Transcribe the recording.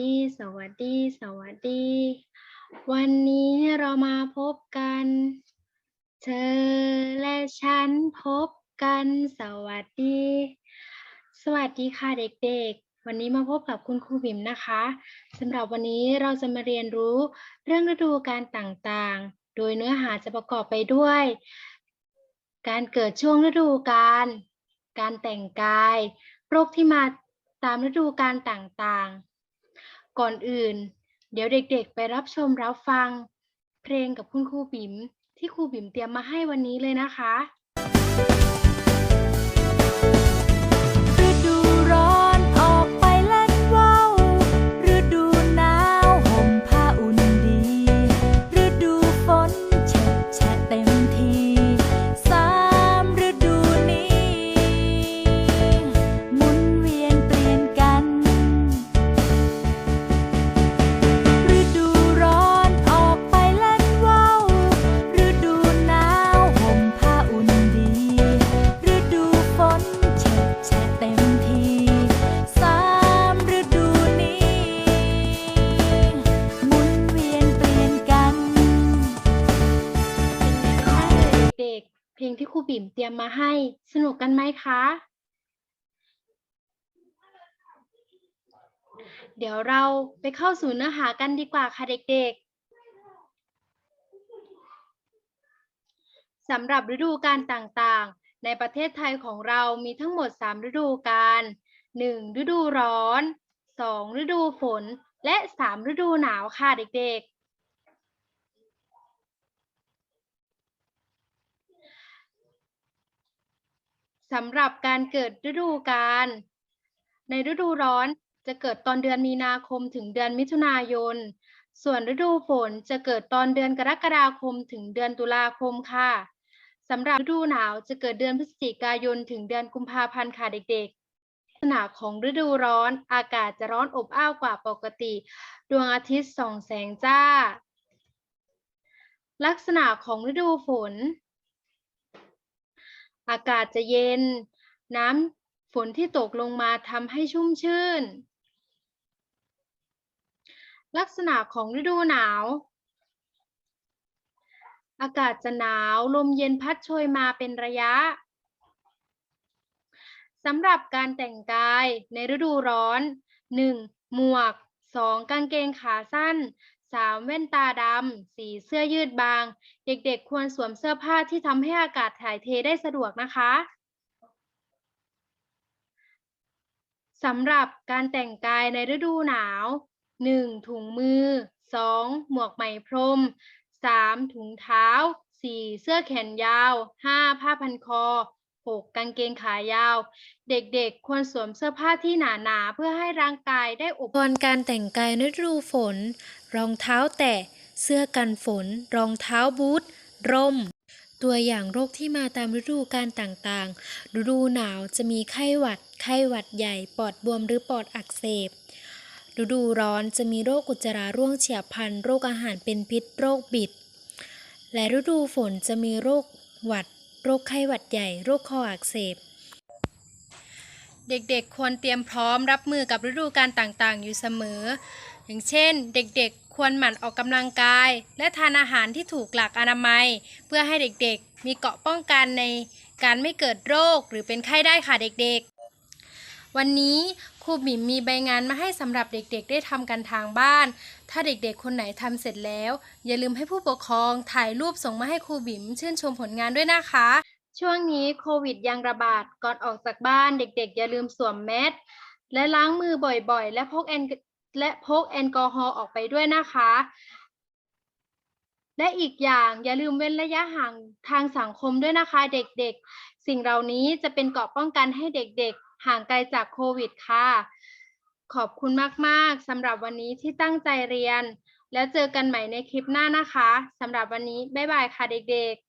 ดี สวัสดี สวัสดี วันนี้เรามาพบกัน เธอและฉันพบกัน สวัสดี สวัสดีค่ะเด็กๆ วันนี้มาพบกับคุณครูบิ๋มนะคะสำหรับวันนี้เราจะมาเรียนรู้เรื่องฤดูกาลต่างๆ โดยเนื้อหาจะประกอบไปด้วย การเกิดช่วงฤดูกาล การแต่งกาย โรคที่มาตามฤดูกาลต่างๆ ก่อนอื่น เดี๋ยวเด็กๆ ไปรับชมรับฟัง เพลงกับคุณครูบิ๋มที่ครูบิ๋มเตรียมมาให้วันนี้เลยนะคะ เพลงที่ครูบิ่มเตรียมมาให้สนุกกันไหมคะ เดี๋ยวเราไปเข้าสู่เนื้อหากันดีกว่าค่ะเด็กๆสำหรับฤดูกาลต่างๆ ในประเทศไทยของเรามีทั้งหมด 3 ฤดูกาล 1. ฤดูร้อน 2. ฤดูฝน และ 3 ฤดูหนาวค่ะเด็กๆ สำหรับการเกิดฤดูกาลในฤดูร้อนจะเกิดตอนเดือนมีนาคมถึงเดือนมิถุนายน ส่วนฤดูฝนจะเกิดตอนเดือนกรกฎาคมถึงเดือนตุลาคมค่ะสำหรับฤดูหนาวจะเกิดเดือนพฤศจิกายนถึงเดือนกุมภาพันธ์ค่ะเด็กๆ ลักษณะของฤดูร้อนอากาศจะร้อนอบอ้าวกว่าปกติ ดวงอาทิตย์ส่องแสงจ้า ลักษณะของฤดูฝน อากาศจะเย็น น้ำฝนที่ตกลงมาทำให้ชุ่มชื่น ลักษณะของฤดูหนาว อากาศจะหนาวลมเย็นพัดโชยมาเป็นระยะสำหรับการแต่งกายในฤดูร้อน 1. หมวก 2. กางเกงขาสั้น 3. แว่นตาดำ 4. เสื้อยืดบาง เด็กๆ ควรสวมเสื้อผ้าที่ทำให้อากาศถ่ายเทได้สะดวกนะคะสำหรับการแต่งกายในฤดูหนาว 1. ถุงมือ 2. หมวกไหมพรม 3. ถุงเท้า 4. เสื้อแขนยาว 5. ผ้าพันคอ 6. กางเกงขายาว เด็กๆ ควรสวมเสื้อผ้าที่หนาๆ เพื่อให้ร่างกายได้อบก่นการแต่งกายฤดูฝน รองเท้าแตะ เสื้อกันฝน รองเท้าบูท ร่ม ตัวอย่างโรคที่มาตามฤดูกาลต่างๆ ฤดูหนาวจะมีไข้หวัด ไข้หวัดใหญ่ ปอดบวมหรือปอดอักเสบ ฤดูร้อนจะมีโรคอุจจาระร่วงเฉียบพลัน โรคอาหารเป็นพิษ โรคบิด และฤดูฝนจะมีโรคหวัด รคไข้หวัดใหญ่ โรคคออักเสบ เด็กๆ ควรเตรียมพร้อมรับมือกับฤดูกาลต่างๆ อยู่เสมอ อย่างเช่น เด็กๆ ควรหมั่นออกกำลังกาย และทานอาหารที่ถูกหลักอนามัย เพื่อให้เด็กๆ มีเกราะป้องกันในการไม่เกิดโรคหรือเป็นไข้ได้ค่ะเด็กๆ วันนี้ครูบิ่มมีใบงานมาให้สำหรับเด็กๆ ได้ทำกันทางบ้าน ถ้าเด็กๆ คนไหนทำเสร็จแล้ว อย่าลืมให้ผู้ปกครองถ่ายรูปส่งมาให้ครูบิ่มชื่นชมผลงานด้วยนะคะ ช่วงนี้โควิดยังระบาดก่อนออกจากบ้านเด็กๆ อย่าลืมสวมแมสและล้างมือบ่อยๆ และพกแอลและพกแอลกอฮอล์ออกไปด้วยนะคะ และอีกอย่างอย่าลืมเว้นระยะห่างทางสังคมด้วยนะคะ เด็กๆ สิ่งเหล่านี้จะเป็นเกราะป้องกันให้เด็กๆ ห่างไกลจากโควิดค่ะ ขอบคุณมาก ๆสำหรับวันนี้ที่ตั้งใจเรียน แล้วเจอกันใหม่ในคลิปหน้านะคะสำหรับวันนี้ บ๊ายบายค่ะเด็ก ๆ